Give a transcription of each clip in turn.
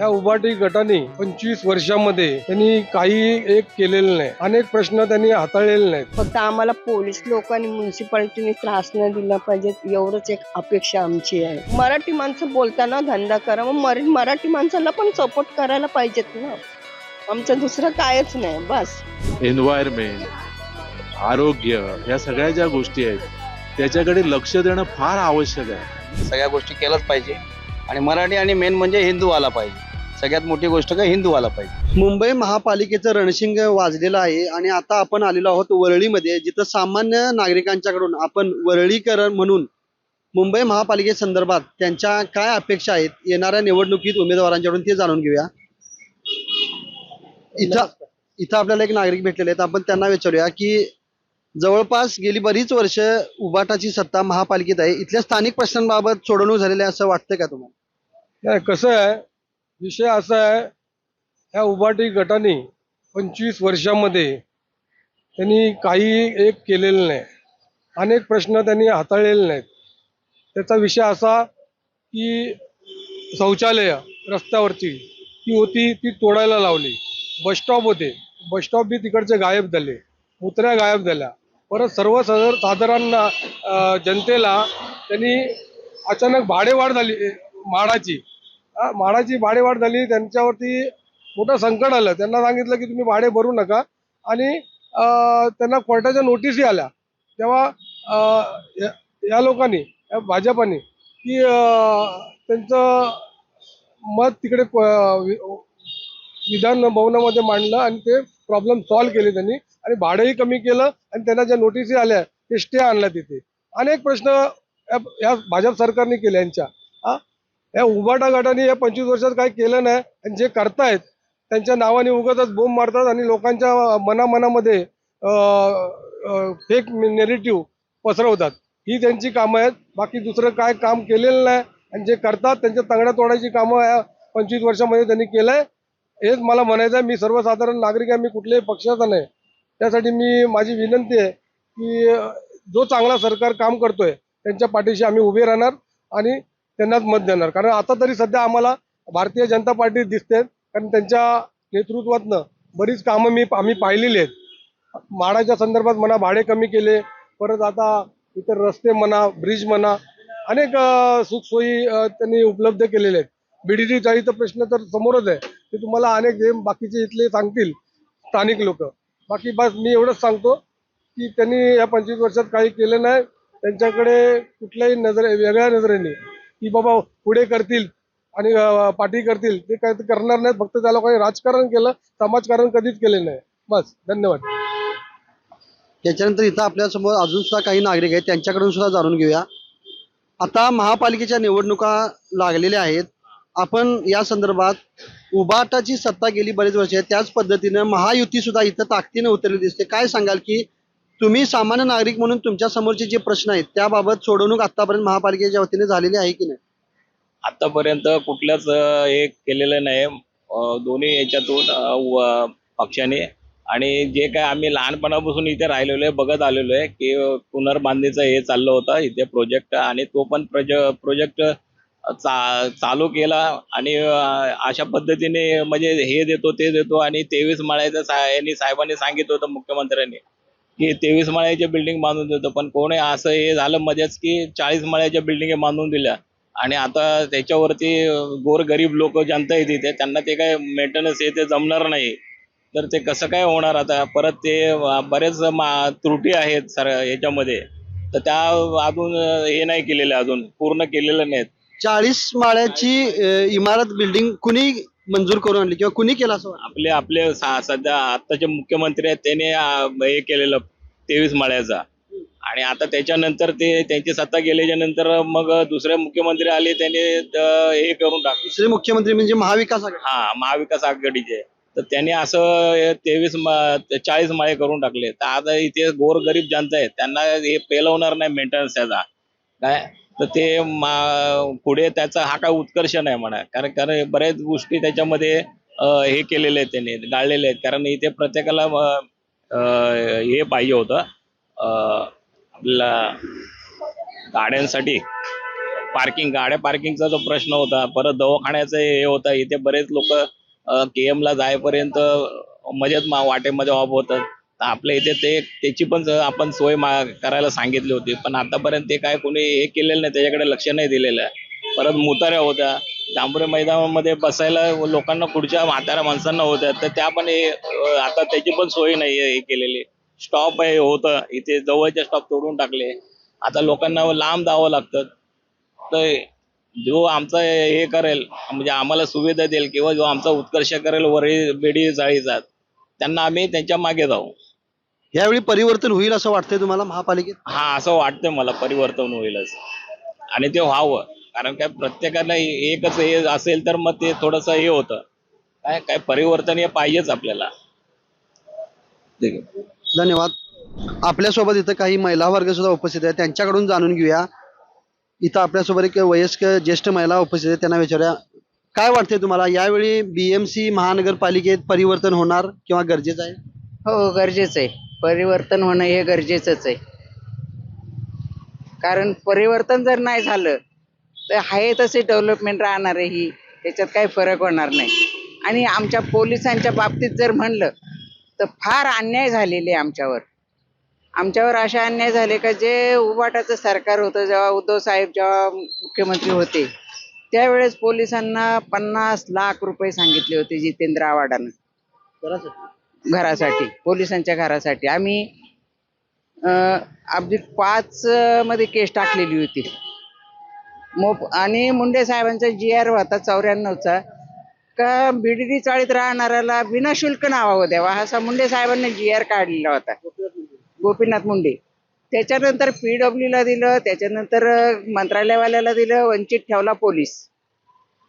ह्या उभाटी गटाने पंचवीस वर्षामध्ये त्यांनी काही एक केलेलं नाही. अनेक प्रश्न त्यांनी हाताळलेले नाहीत. फक्त आम्हाला पोलीस लोक आणि म्युन्सिपाल्टीने त्रास न दिला पाहिजे एवढंच एक अपेक्षा आमची आहे. मराठी माणसं बोलताना धंदा करा मग मरा- मराठी माणसाला पण सपोर्ट करायला पाहिजेत ना. आमचं दुसरं कायच नाही बस. एन्व्हायरमेंट आरोग्य या सगळ्या ज्या गोष्टी आहेत त्याच्याकडे लक्ष देणं फार आवश्यक आहे. सगळ्या गोष्टी केल्याच पाहिजे. आणि मराठी आणि मेन म्हणजे हिंदू आला पाहिजे. सगळ्यात मोठी गोष्ट काय? हिंदू आला पाहिजे. मुंबई महापालिकेचं रणशिंग वाजलेलं आहे आणि आता आपण आलेलो आहोत वरळीमध्ये जिथं सामान्य नागरिकांच्याकडून आपण वरळीकरण म्हणून मुंबई महापालिकेसंदर्भात त्यांच्या काय अपेक्षा आहेत? येणाऱ्या निवडणुकीत उमेदवारांच्याकडून ते जाणून घेऊया. इथं इथं आपल्याला एक नागरिक भेटलेले आहेत. आपण त्यांना विचारूया की जवळपास गेली बरीच वर्ष उबाटाची सत्ता महापालिकेत आहे. इथल्या स्थानिक प्रश्नांबाबत सोडवणूक झालेली आहे असं वाटतं का तुम्हाला? कसं आहे विषय असा आहे ह्या उभाटी गटाने पंचवीस वर्षामध्ये त्यांनी काही एक केलेलं नाही. अनेक प्रश्न त्यांनी हाताळलेले नाहीत. त्याचा विषय असा की शौचालय रस्त्यावरची ती होती ती तोडायला लावली. बसस्टॉप होते. बसस्टॉप बी तिकडचे गायब झाले. उतऱ्या गायब झाल्या. परत सर्व सदर साधारण जनतेला त्यांनी अचानक भाडेवाढ झाली माडाची. माडाची भाडेवाढ झाली त्यांच्यावरती मोठं संकट आलं. त्यांना सांगितलं की तुम्ही भाडे भरू नका. आणि त्यांना कोर्टाच्या नोटीसही आल्या. तेव्हा या- लोकांनी या भाजपाने की त्यांचं मत तिकडे विधान भवनामध्ये मांडलं आणि ते प्रॉब्लेम सॉल्व्ह केले त्यांनी. आणि भाडंही कमी केलं आणि त्यांना ज्या नोटीसी आल्या ते स्टे आणला तिथे. अनेक प्रश्न या भाजप सरकारने केले यांच्या. या उभाटा गटाने या पंचवीस वर्षात काही केलं नाही आणि जे करतायत त्यांच्या नावाने उगतच बोंब मारतात आणि लोकांच्या मनामनामध्ये फेक नेरेटिव्ह पसरवतात. ही त्यांची कामं आहेत. बाकी दुसरं काय काम केलेलं नाही आणि जे करतात त्यांच्या तंगड्या तोडायची कामं या पंचवीस वर्षामध्ये त्यांनी केलंय. हेच मला म्हणायचं आहे. मी सर्वसाधारण नागरिक आहे. मी कुठल्याही पक्षाचा नाही. त्यासाठी मी माझी विनंती आहे की जो चांगला सरकार काम करतोय त्यांच्या पाठीशी आम्ही उभे राहणार आणि त्यांनाच मत देणार. कारण आता तरी सध्या आम्हाला भारतीय जनता पार्टी दिसते कारण त्यांच्या नेतृत्वातनं बरीच कामं मी आम्ही पाहिलेली आहेत. माडाच्या संदर्भात म्हणा भाडे कमी केले परत आता इतर रस्ते म्हणा ब्रिज म्हणा अनेक सुखसोयी त्यांनी उपलब्ध केलेले आहेत. बीडीडी चाळीचा प्रश्न तर समोरच आहे. ते तुम्हाला अनेक जे बाकीचे इथले सांगतील स्थानिक लोक. बाकी बस मी एवढंच सांगतो की त्यांनी या पंचवीस वर्षात काही केलं नाही. त्यांच्याकडे कुठल्याही नजरे वेगळ्या नजरेने की बाबा पुढे करतील आणि पाठी करतील. ते काय करणार नाहीत. फक्त त्या लोकांनी राजकारण केलं. समाजकारण कधीच केले नाही. बस. धन्यवाद. त्याच्यानंतर इथं आपल्यासमोर अजून सुद्धा काही नागरिक आहेत. त्यांच्याकडून सुद्धा जाणून घेऊया. आता महापालिकेच्या निवडणुका लागलेल्या आहेत. आपण या संदर्भात उबाटाची सत्ता गेली बरेच वर्ष आहे त्याच पद्धतीनं महायुती सुद्धा इथं ताकदीनं उतरली दिसते. काय सांगाल की तुम्ही सामान्य नागरिक म्हणून तुमच्या समोरचे जे प्रश्न आहेत त्याबाबत सोडवणूक आतापर्यंत महापालिकेच्या वतीने झालेली आहे की नाही? आतापर्यंत कुठल्याच हे केलेलं नाही. दोन्ही याच्यातून पक्षाने. आणि जे काय आम्ही लहानपणापासून इथे राहिलेलो आहे बघत आलेलो आहे की पुनर्बांधणीचं हे चाललं होतं इथे प्रोजेक्ट आणि तो पण प्रोजे प्रोजेक्ट चा चालू केला. आणि अशा पद्धतीने म्हणजे हे देतो ते देतो. आणि तेवीस माळ्याचं सा यांनी साहेबांनी सांगितलं होतं मुख्यमंत्र्यांनी. की तेवीस माळ्याच्या बिल्डिंग बांधून देतो. पण कोणी असं हे झालं मध्येच की चाळीस माळ्याच्या बिल्डिंग बांधून दिल्या. आणि आता त्याच्यावरती गोर गरीब लोक जनता आहे तिथे त्यांना ते काय मेंटेनन्स येते ते जमणार नाही. तर ते कसं काय होणार आता? परत ते बरेच मा त्रुटी आहेत सर याच्यामध्ये तर त्या अजून हे नाही केलेलं अजून पूर्ण केलेलं नाहीत. चाळीस माळ्याची इमारत बिल्डिंग कुणी मंजूर करून आणली किंवा कुणी केला असं वाटतं? आपले आपले सा- सध्या आत्ताचे मुख्यमंत्री आहेत त्यांनी हे केलेलं तेवीस माळ्याचा. आणि आता त्याच्यानंतर ते त्यांची सत्ता गेल्याच्यानंतर मग दुसरे मुख्यमंत्री आले त्यांनी हे करून टाकलं. दुसरे मुख्यमंत्री म्हणजे महाविकास आघाडी. हा महाविकास आघाडीचे. तर त्यांनी असं तेवीस चाळीस माळे करून टाकले. तर आता इथे गोर गरीब जनता आहे त्यांना हे पेलवणार नाही मेंटेनन्स त्याचा. काय? तर ते मा- पुढे त्याचा हा काय उत्कर्ष नाही म्हणा. कारण कारण बऱ्याच गोष्टी त्याच्यामध्ये हे केलेले आहेत त्यांनी गाळलेले आहेत. कारण इथे प्रत्येकाला हे पाहिजे होतं. अं, आपल्याला गाड्यांसाठी पार्किंग गाड्या पार्किंगचा जो प्रश्न होता परत दवाखान्याचं हे होतं इथे बरेच लोक केएम ला जायपर्यंत मजेत मा- वाटेमध्ये ऑफ होतात. तर आपल्या इथे ते त्याची पण आपण सोय मा- करायला सांगितली होती. पण आतापर्यंत ते काय कोणी हे केलेलं नाही त्याच्याकडे लक्ष नाही दिलेलं. आहे परत मुताऱ्या होत्या. डांबरे मैदानामध्ये बसायला लोकांना पुढच्या म्हाताऱ्या माणसांना होत्या. तर त्या पण हे आता त्याची पण सोय नाही हे केलेली. स्टॉप आहे होतं. इथे जवळचे स्टॉप तोडून टाकले. आता लोकांना लांब जावं लागतं. तर जो आमचा हे करेल म्हणजे आम्हाला सुविधा देईल किंवा जो आमचा उत्कर्ष करेल वरळी बेडी जाळीचा त्यांना आम्ही त्यांच्या मागे जाऊ. यावेळी परिवर्तन होईल असं वाटतंय तुम्हाला महापालिकेत? हा असं वाटतंय मला परिवर्तन होईलच. आणि ते व्हावं. कारण काय प्रत्येकाला एकच हे असेल तर मग ते थोडस हे होतं. काय काय परिवर्तन हे पाहिजेच आपल्याला. ठीक आहे. धन्यवाद. आपल्यासोबत इथं काही महिला वर्ग सुद्धा उपस्थित आहे त्यांच्याकडून जाणून घेऊया. इथं आपल्यासोबत एक वयस्कर ज्येष्ठ महिला उपस्थित आहे त्यांना विचारूया. काय वाटतंय तुम्हाला? यावेळी बीएमसी महानगरपालिकेत परिवर्तन होणार किंवा गरजेचं आहे? हो गरजेचं आहे. परिवर्तन होणं हे गरजेचंच आहे. कारण परिवर्तन जर नाही झालं तर आहे तसे डेव्हलपमेंट राहणार आहे ही. त्याच्यात काही फरक होणार नाही. आणि आमच्या पोलिसांच्या बाबतीत जर म्हणलं तर फार अन्याय झालेले आमच्यावर. आमच्यावर अशा अन्याय झाले का जे उबाटाचं सरकार होतं जेव्हा उद्धव साहेब जेव्हा मुख्यमंत्री होते त्यावेळेस पोलिसांना पन्नास लाख रुपये सांगितले होते जितेंद्र आव्हाडानं. घरासाठी पोलिसांच्या घरासाठी. आम्ही अगदी पाच मध्ये केस टाकलेली होती. मोप आणि मुंडे साहेबांचा जी आर होता चौऱ्याण्णवचा का बीडीडी चाळीत राहणाऱ्याला विनाशुल्क नावावं द्यावा असा मुंडे साहेबांनी जी आर काढलेला होता. गोपीनाथ मुंडे. त्याच्यानंतर पीडब्ल्यू ला दिलं त्याच्यानंतर मंत्रालयवाल्याला दिलं वंचित ठेवला पोलीस.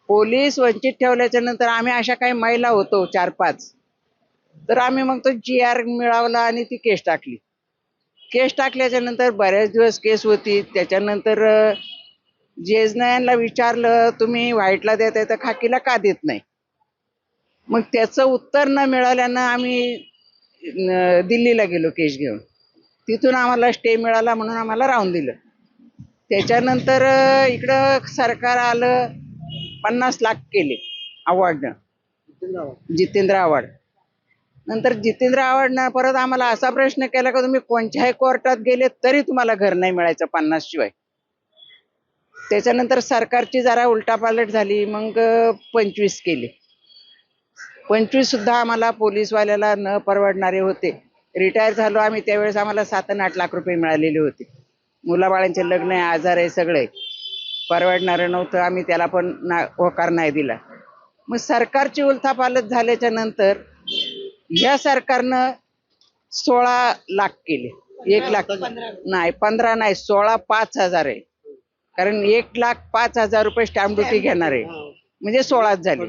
पोलीस वंचित ठेवल्याच्या नंतर आम्ही अशा काही महिला होतो चार पाच तर आम्ही मग तो जी आर मिळवला आणि ती केस टाकली. केस टाकल्याच्या नंतर बऱ्याच दिवस केस होती. त्याच्यानंतर जेजनयांना विचारलं तुम्ही व्हाईटला देताय तर खाकीला का देत नाही? मग त्याचं उत्तर न मिळाल्यानं आम्ही दिल्लीला गेलो केस घेऊन. तिथून आम्हाला स्टे मिळाला म्हणून आम्हाला राहून दिलं. त्याच्यानंतर इकडं सरकार आलं पन्नास लाख केले अवॉर्डनं जितेंद्र अवॉर्ड नंतर जितेंद्र आव्हाडनं परत आम्हाला असा प्रश्न केला का तुम्ही कोणत्याही कोर्टात गेले तरी तुम्हाला घर नाही मिळायचं पन्नास शिवाय. त्याच्यानंतर सरकारची जरा उलटापालट झाली मग पंचवीस केले. पंचवीस सुद्धा आम्हाला पोलीसवाल्याला न परवडणारे होते. रिटायर झालो आम्ही त्यावेळेस आम्हाला सात आणि आठ लाख रुपये मिळालेले होते. मुलाबाळांचे लग्न आहे आजार आहे सगळे परवडणारं नव्हतं आम्ही त्याला पण ना होकार नाही दिला. मग सरकारची उलथापालट झाल्याच्यानंतर या सरकारनं सोळा लाख केले. एक लाख. नाही पंधरा नाही सोळा पाच हजार आहे. कारण एक लाख पाच हजार रुपये स्टॅम्प ड्युटी घेणार आहे. म्हणजे सोळाच झाले.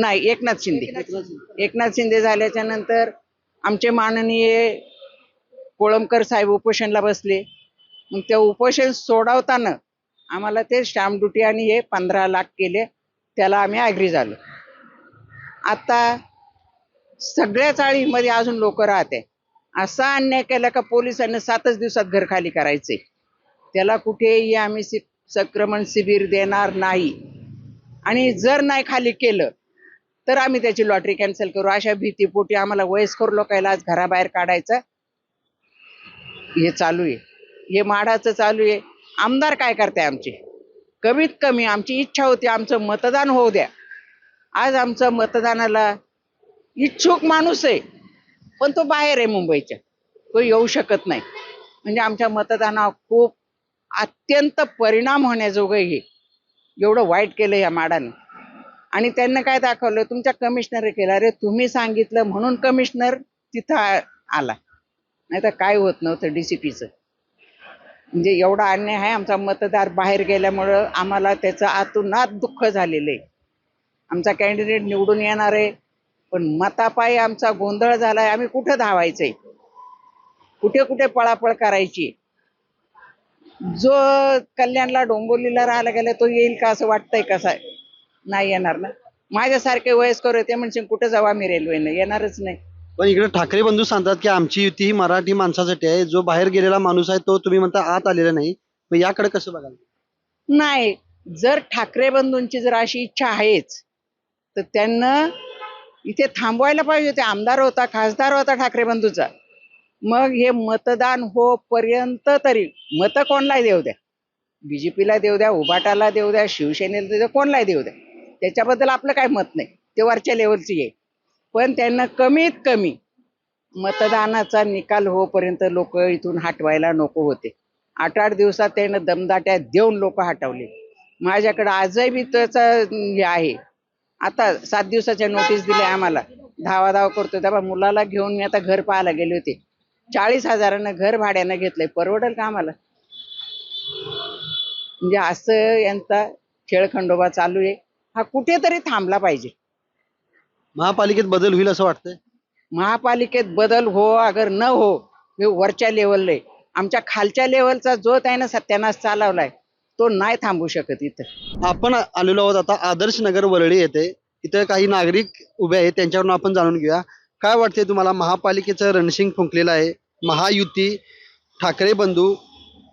नाही एकनाथ शिंदे. एकनाथ शिंदे. झाल्याच्यानंतर आमचे माननीय कोळंबकर साहेब उपोषणला बसले. मग त्या उपोषण सोडवताना आम्हाला ते स्टॅम्प ड्युटी आणि हे पंधरा लाख केले. त्याला आम्ही ॲग्री झालो. आता सगळ्या चाळीमध्ये अजून लोक राहते. असा अन्याय केला का पोलिसांनी सातच दिवसात घर खाली करायचे. त्याला कुठेही आम्ही सि संक्रमण शिबिर देणार नाही. आणि जर नाही खाली केलं तर आम्ही त्याची लॉटरी कॅन्सल करू. अशा भीतीपोटी आम्हाला वयस्कर लोकांना आज घराबाहेर काढायचं हे चालू आहे. हे माढाचं चालू आहे. आमदार काय करते आमचे? कमीत कमी आमची इच्छा होती आमचं मतदान होऊ द्या. आज आमचं मतदानाला इच्छुक माणूस आहे पण तो बाहेर आहे मुंबईच्या. तो येऊ शकत नाही. म्हणजे आमच्या मतदानावर खूप अत्यंत परिणाम होण्याजोगं हे एवढं वाईट केलं या माडानं. आणि त्यांना काय दाखवलं? तुमच्या कमिशनर केलं. अरे तुम्ही सांगितलं म्हणून कमिशनर तिथं आला. नाही तर काय होत नव्हतं डी सी पीचं म्हणजे एवढा अन्याय आहे. आमचा मतदार बाहेर गेल्यामुळं आम्हाला त्याचं आतूनात दुःख झालेलं आहे. आमचा कॅन्डिडेट निवडून येणार आहे. पण मतापायी आमचा गोंधळ झालाय. आम्ही कुठं धावायचंय? कुठे कुठे पळापळ करायची? जो कल्याणला डोंबिवलीला राहायला गेला तो येईल का असं वाटतंय कसा नाही येणार ना. माझ्यासारखे वयस्कर होते म्हणजे कुठे जाऊ आम्ही रेल्वेनं? येणारच नाही. पण इकडे ठाकरे बंधू सांगतात की आमची युती ही मराठी माणसासाठी आहे. जो बाहेर गेलेला माणूस आहे तो तुम्ही म्हणता आत आलेला नाही. मग याकडे कसं बघाल? नाही. जर ठाकरे बंधूंची जर अशी इच्छा आहेच तर त्यांना इथे थांबवायला पाहिजे होते. आमदार होता खासदार होता ठाकरे बंधूचा. मग हे मतदान होपर्यंत तरी मतं कोणलाही देऊ द्या. बीजेपीला देऊ द्या उभाटाला देऊ द्या शिवसेनेला देऊ द्या कोणलाही देऊ द्या. त्याच्याबद्दल आपलं काय मत नाही. ते वरच्या लेवलची आहे. पण त्यांना कमीत कमी मतदानाचा निकाल होपर्यंत लोक इथून हटवायला नको होते. आठ आठ दिवसात त्यांना दमदाट्या देऊन लोक हटवले. माझ्याकडे आजही बी त्याचा हे आहे. आता सात दिवसाच्या नोटीस दिल्या आम्हाला. धावा धावा करतो तेव्हा मुलाला घेऊन मी आता घर पाहायला गेले होते. चाळीस हजारानं घर भाड्यानं घेतलंय. परवडेल का आम्हाला? म्हणजे असं यांचा खेळखंडोबा चालू आहे. हा कुठेतरी थांबला पाहिजे. महापालिकेत बदल होईल असं वाटतंय? महापालिकेत बदल हो अगर न हो हे वरच्या लेवलला आमच्या खालच्या लेवलचा जो त्यानं सत्यानाश चालवलाय तो नाही थांबू शकत इथं. आपण आलेलो आहोत आता आदर्श नगर वरळी येथे. इथं काही नागरिक उभे आहेत त्यांच्याकडून आपण जाणून घेऊया. काय वाटते तुम्हाला? महापालिकेचं रणशिंग फुंकलेलं आहे. महायुती ठाकरे बंधू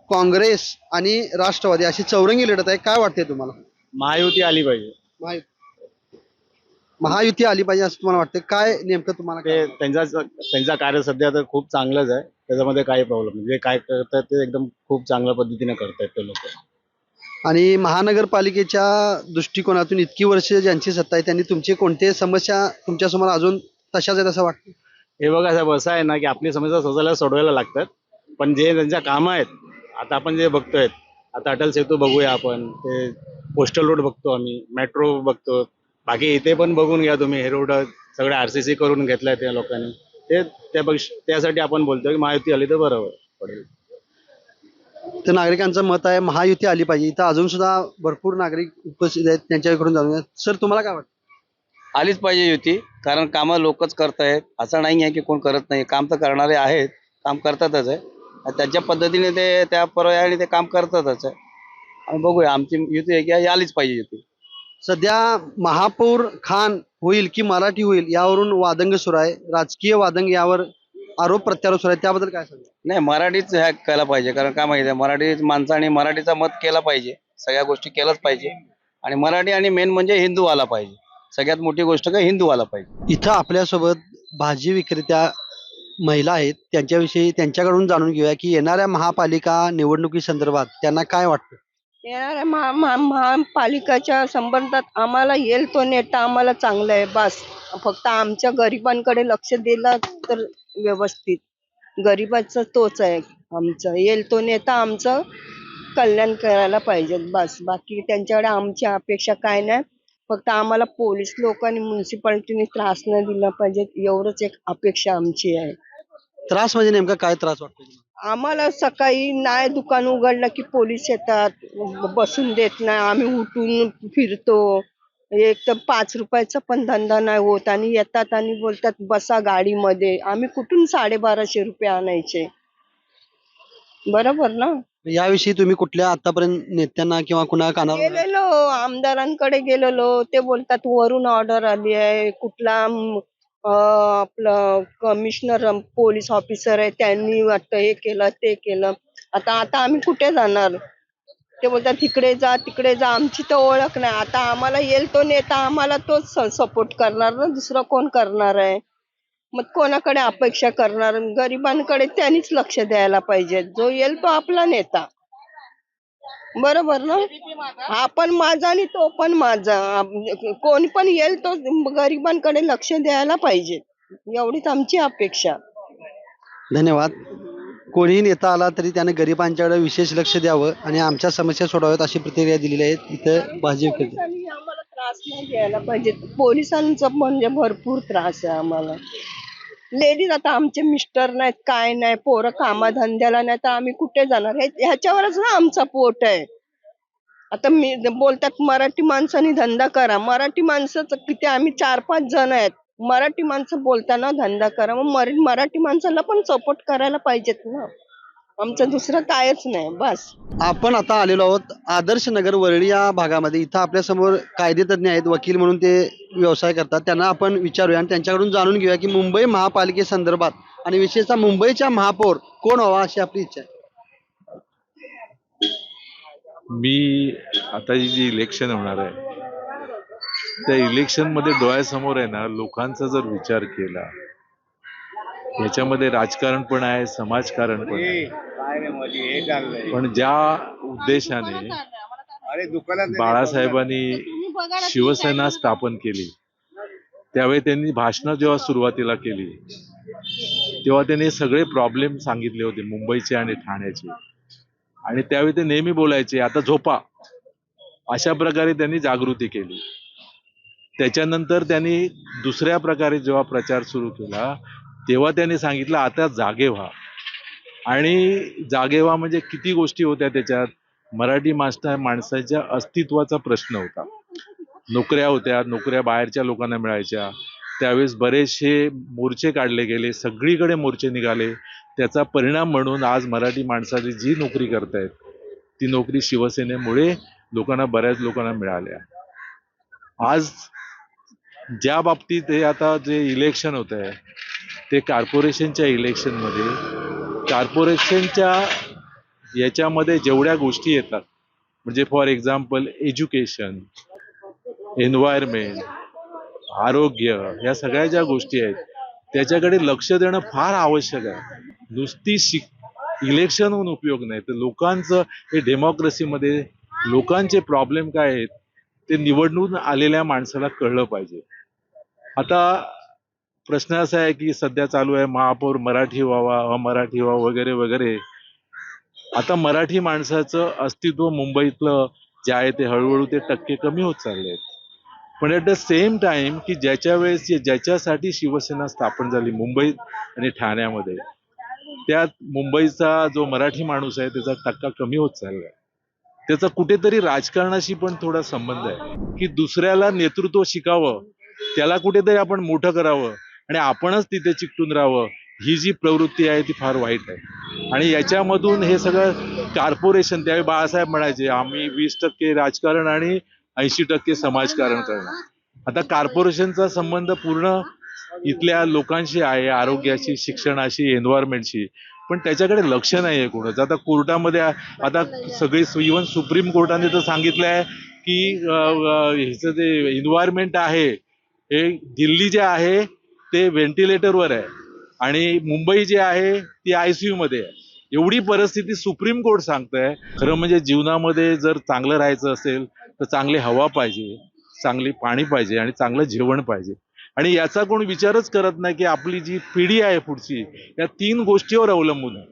काँग्रेस आणि राष्ट्रवादी अशी चौरंगी लढत आहे. काय वाटते तुम्हाला? महायुती आली पाहिजे. महायु- महायुती आली पाहिजे असं तुम्हाला वाटतं काय नेमकं तुम्हाला ते काय त्यांचा त्यांचा कार्य सध्या तर खूप चांगलंच आहे. त्याच्यामध्ये काही प्रॉब्लेम नाही. जे काय करतात ते एकदम खूप चांगल्या पद्धतीने करतायत ते लोक. आणि महानगरपालिकेच्या दृष्टिकोनातून इतकी वर्ष ज्यांची सत्ता आहे त्यांनी तुमची कोणते समस्या तुमच्यासमोर अजून तशाच आहेत असं वाटतं? हे बघा साहेब असं आहे ना की आपली समस्या स्वतःला सोडवायला लागतात पण जे त्यांच्या कामं आहेत आता आपण जे बघतोय आता अटल सेतू बघूया आपण ते पोस्टल रोड बघतो आम्ही मेट्रो बघतो बाकी इथे पण बघून घ्या तुम्ही हे रोड सगळे आर सी सी करून घेतलाय त्या लोकांनी. ते त्या त्यासाठी आपण बोलतोय की माहिती आली तर बरोबर पडेल. तर नागरिकांचं मत आहे महायुती आली पाहिजे. इथं अजून सुद्धा भरपूर नागरिक उपस्थित आहेत त्यांच्याकडून जाणून. सर तुम्हाला काय वाटतं? आलीच पाहिजे युती कारण कामं लोकच करतायत असं नाही आहे की कोण करत नाही. काम तर करणारे आहेत काम करतातच आहे. आणि त्यांच्या पद्धतीने ते त्या पर्यायाने ते काम करतातच आहे. आणि बघूया आमची युती आहे की आलीच पाहिजे युती. सध्या महापौर खान होईल की मराठी होईल यावरून वादंग सुरू आहे. राजकीय वादंग यावर आरोप प्रत्यारोप सुरू आहे त्याबद्दल काय सांगा? नाही मराठीच ह्या केला पाहिजे कारण काय माहिती आहे मराठी माणसाने मराठीचा मत केला पाहिजे सगळ्या गोष्टी केल्याच पाहिजे. आणि मराठी आणि मेन म्हणजे हिंदू आला पाहिजे. सगळ्यात मोठी गोष्ट काय हिंदू आला पाहिजे. इथं आपल्यासोबत भाजी विक्रेत्या महिला आहेत त्यांच्याविषयी त्यांच्याकडून जाणून घेऊया की येणाऱ्या महापालिका निवडणुकी संदर्भात त्यांना काय वाटतं? येणाऱ्या महा महा महापालिकाच्या संबंधात आम्हाला येईल तो नेता आम्हाला चांगला आहे बस. फक्त आमच्या गरिबांकडे लक्ष दिलं तर व्यवस्थित. गरिबाचं तोच आहे आमचं. येईल तो नेता आमचं कल्याण करायला पाहिजे बस. बाकी त्यांच्याकडे आमची अपेक्षा काय नाही. फक्त आम्हाला पोलीस लोक आणि म्युन्सिपाल्टीने त्रास न दिला पाहिजे एवढंच एक अपेक्षा आमची आहे. त्रास म्हणजे नेमका काय त्रास वाटतो तुम्हाला? आम्हाला सकाळी नाही दुकान उघडलं की पोलीस येतात बसून देत नाही. आम्ही उठून फिरतो. एक तर पाच रुपयाचा पण धंदा नाही होत आणि येतात आणि बोलतात बसा गाडीमध्ये. आम्ही कुठून साडेबाराशे रुपये आणायचे? बरोबर ना? याविषयी तुम्ही कुठल्या आतापर्यंत नेत्यांना किंवा कुणा कानावर गेलेलो आमदारांकडे गेलेलो. ते बोलतात वरून ऑर्डर आली आहे. कुठला आपलं कमिशनर पोलीस ऑफिसर आहे त्यांनी वाटतं हे केलं ते केलं. आता आता आम्ही कुठे जाणार? ते बोलतात तिकडे जा तिकडे जा. आमची तर ओळख नाही. आता आम्हाला येईल तो नेता आम्हाला तोच सपोर्ट करणार ना? दुसरं कोण करणार आहे? मग कोणाकडे अपेक्षा करणार? गरिबांकडे त्यांनीच लक्ष द्यायला पाहिजे. जो येईल तो आपला नेता. बरोबर ना? हा पण माझा आणि तो पण माझा. आम- कोणी पण येईल तो गरिबांकडे लक्ष द्यायला पाहिजे. एवढीच आमची अपेक्षा. धन्यवाद. कोणीही नेता आला तरी त्याने गरिबांच्याकडे विशेष लक्ष द्यावं आणि आमच्या समस्या सोडाव्यात अशी प्रतिक्रिया दिलेली आहे इथं भाजी विक्रेते पोलिसांनी आम्हाला त्रास नाही द्यायला पाहिजे. पोलिसांचा म्हणजे भरपूर त्रास आहे आम्हाला. लेडीज आता आमचे मिस्टर नाहीत काय नाही पोरं कामाधंद्याला नाही तर आम्ही कुठे जाणार? हे ह्याच्यावरच ना आमचा पोट आहे. आता मी बोलतात मराठी माणसाने धंदा करा. मराठी माणसाचं किती आम्ही चार पाच जण आहेत. मराठी माणसं बोलताना धंदा करा. मग मराठी माणसाला पण सपोर्ट करायला पाहिजेत ना. आमचं दुसरं कायच नाही बस. आपण आता आलेलो आहोत आदर्श नगर वरळी या भागामध्ये. इथं आपल्यासमोर कायदेतज्ञ आहेत वकील म्हणून ते व्यवसाय करतात. त्यांना आपण विचारूया आणि त्यांच्याकडून जाणून घेऊया की मुंबई महापालिकेसंदर्भात आणि विशेषतः मुंबईच्या महापौर कोण व्हावा अशी आपली इच्छा आहे. मी आता ही जी इलेक्शन होणार आहे त्या इलेक्शनमध्ये डोळ्यासमोर आहे ना लोकांचा जर विचार केला याच्यामध्ये राजकारण पण आहे समाजकारण पण आहे. पण ज्या उद्देशाने बाळासाहेबांनी शिवसेना स्थापन केली. त्यावेळी त्यांनी भाषणं जेव्हा सुरुवातीला केली तेव्हा त्यांनी सगळे प्रॉब्लेम सांगितले होते मुंबईचे आणि ठाण्याचे. आणि त्यावेळी ते नेहमी बोलायचे आता झोपा. अशा प्रकारे त्यांनी जागृती केली. त्याच्यानंतर त्यांनी दुसऱ्या प्रकारे जेव्हा प्रचार सुरू केला तेव्हा त्यांनी सांगितलं आता जागे व्हा. आणि जागे व्हा म्हणजे किती गोष्टी होत्या त्याच्यात? मराठी मास्टर माणसाच्या अस्तित्वाचा प्रश्न होता. नोकऱ्या होत्या नोकऱ्या बाहेरच्या लोकांना मिळायच्या. त्यावेळेस बरेचसे मोर्चे काढले गेले सगळीकडे मोर्चे निघाले. त्याचा परिणाम म्हणून आज मराठी माणसाची जी नोकरी करतायत ती नोकरी शिवसेनेमुळे लोकांना बऱ्याच लोकांना मिळाल्या. आज ज्या बाबतीत हे आता जे इलेक्शन होत आहे ते कॉर्पोरेशनच्या इलेक्शनमध्ये कॉर्पोरेशनच्या याच्यामध्ये जेवढ्या गोष्टी येतात म्हणजे फॉर एक्झाम्पल एज्युकेशन एन्व्हायरमेंट आरोग्य या सगळ्या ज्या गोष्टी आहेत त्याच्याकडे लक्ष देणं फार आवश्यक आहे. नुसती शिक इलेक्शन होऊन उपयोग नाही. तर लोकांचं हे डेमोक्रेसीमध्ये लोकांचे प्रॉब्लेम काय आहेत ते निवडून आलेल्या माणसाला कळलं पाहिजे. आता प्रश्न असा आहे की सध्या चालू आहे महापौर मराठी व्हावा अमराठी व्हावा वगैरे वगैरे. आता मराठी माणसाचं अस्तित्व मुंबईतलं जे आहे ते हळूहळू ते टक्के कमी होत चालले आहेत. पण ॲट द सेम टाइम की ज्याच्या वेळेस ज्याच्यासाठी शिवसेना स्थापन झाली मुंबईत आणि ठाण्यामध्ये त्यात मुंबईचा जो मराठी माणूस आहे त्याचा टक्का कमी होत चाललाय. त्याचा कुठेतरी राजकारणाशी पण थोडा संबंध आहे. की दुसऱ्याला नेतृत्व शिकावं त्याला कुठेतरी आपण मोठं करावं आणि आपणच तिथे चिकटून राहावं. ही जी प्रवृत्ती आहे ती फार वाईट आहे. आणि याच्यामधून हे सगळं कॉर्पोरेशन त्यावेळी बाळासाहेब म्हणायचे आम्ही वीस टक्के राजकारण आणि ऐंशी टक्के समाजकारण करणार. आता कॉर्पोरेशनचा संबंध पूर्ण इथल्या लोकांशी आहे आरोग्याशी शिक्षणाशी एन्व्हायरमेंटशी पण त्याच्याकडे लक्ष नाही आहे कोणाचं. आता कोर्टामध्ये आता सगळे इव्हन सुप्रीम कोर्टाने तर सांगितलं आहे की ह्याचं जे एन्व्हायरमेंट आहे हे दिल्ली जे आहे ते व्हेंटिलेटरवर आहे. आणि मुंबई जी आहे ती आयसीयू मध्ये आहे. एवढी परिस्थिती सुप्रीम कोर्ट सांगतंय. खरं म्हणजे जीवनामध्ये जर चांगलं राहायचं असेल तर चांगली हवा पाहिजे चांगली पाणी पाहिजे आणि चांगलं जेवण पाहिजे. आणि याचा कोण विचारच करत नाही की आपली जी पिढी आहे पुढची या तीन गोष्टीवर अवलंबून आहे.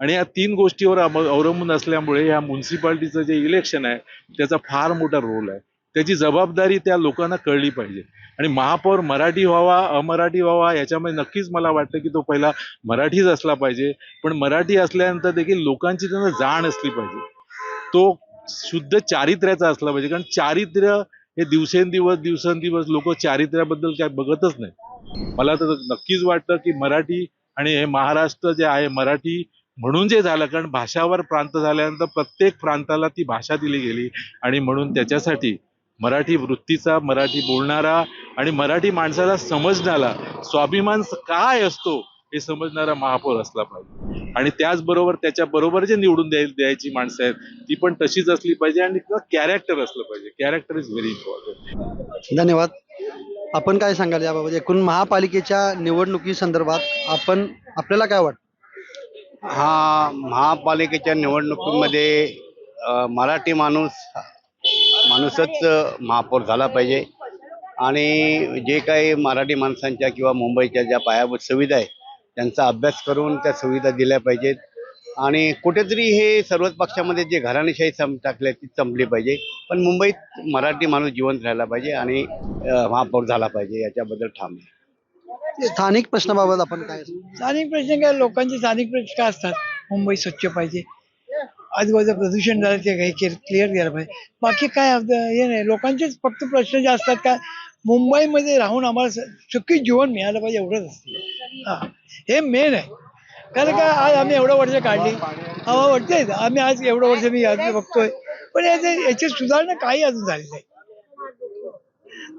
आणि या तीन गोष्टीवर अवलंबून असल्यामुळे या म्युन्सिपाल्टीचं जे इलेक्शन आहे त्याचा फार मोठा रोल आहे. त्याची जबाबदारी त्या लोकांना कळली पाहिजे. आणि महापौर मराठी व्हावा अमराठी व्हावा याच्यामध्ये नक्कीच मला वाटतं की तो पहिला मराठीच असला पाहिजे. पण मराठी असल्यानंतर देखील लोकांची त्यांना जाण असली पाहिजे. तो शुद्ध चारित्र्याचा असला पाहिजे. कारण चारित्र्य हे दिवसेंदिवस दिवसेंदिवस लोक चारित्र्याबद्दल काय बघतच नाही मला तर नक्कीच वाटतं की मराठी आणि हे महाराष्ट्र जे आहे मराठी म्हणून जे झालं कारण भाषावर प्रांत झाल्यानंतर प्रत्येक प्रांताला ती भाषा दिली गेली. आणि म्हणून त्याच्यासाठी मराठी वृत्तीचा मराठी बोलणारा आणि मराठी माणसाला समजणारा स्वाभिमान काय असतो हे समजणारा महापौर असला पाहिजे. आणि त्याचबरोबर त्याच्या बरोबर जे निवडून द्याय द्यायची माणसं आहेत ती पण तशीच असली पाहिजे आणि कॅरेक्टर असलं पाहिजे. कॅरेक्टर इज व्हेरी इम्पॉर्टंट धन्यवाद. आपण काय सांगाल याबाबत? एकूण महापालिकेच्या निवडणुकी संदर्भात आपण आपल्याला काय वाटतं? हा महापालिकेच्या निवडणुकीमध्ये मराठी माणूस माणूसच महापौर झाला पाहिजे. आणि जे काही मराठी माणसांच्या किंवा मुंबईच्या ज्या पायाभूत सुविधा आहे त्यांचा अभ्यास करून त्या सुविधा दिल्या पाहिजेत. आणि कुठेतरी हे सर्वच पक्षामध्ये जे घराणेशाही सम टाकले ती संपली पाहिजे. पण मुंबईत मराठी माणूस जिवंत राहायला पाहिजे आणि महापौर झाला पाहिजे याच्याबद्दल ठाम आहे. स्थानिक प्रश्नाबाबत आपण काय स्थानिक प्रश्न काय? लोकांचे स्थानिक प्रश्न काय असतात? मुंबई स्वच्छ पाहिजे. आजूबाजूला प्रदूषण झालं ते काही क्लिअर केलं पाहिजे. बाकी काय हे नाही लोकांचेच फक्त प्रश्न जे असतात काय मुंबईमध्ये राहून आम्हाला सुखी जीवन मिळालं पाहिजे एवढंच असतं. हां हे मेन आहे. कारण का आज आम्ही एवढं वर्ष काढली. हवा वाटतंय आम्ही आज एवढं वर्ष मी बघतोय. पण याचे याची सुधारणा काही अजून झाली नाही.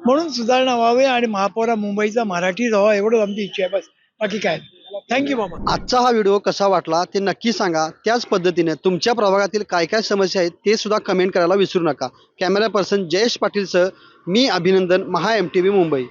म्हणून सुधारणा व्हावी आणि महापौरा मुंबईचा मराठी राहावा एवढं आमची इच्छा आहे बस. बाकी काय नाही. थँक्यू मामा. आजचा हा व्हिडिओ कसा वाटला ते नक्की सांगा. त्याच पद्धतीने तुमच्या प्रभागातील काय काय समस्या आहेत ते सुद्धा कमेंट करायला विसरू नका. कॅमेरा पर्सन जयेश पाटीलसह मी अभिनंदन Maha M T V Mumbai.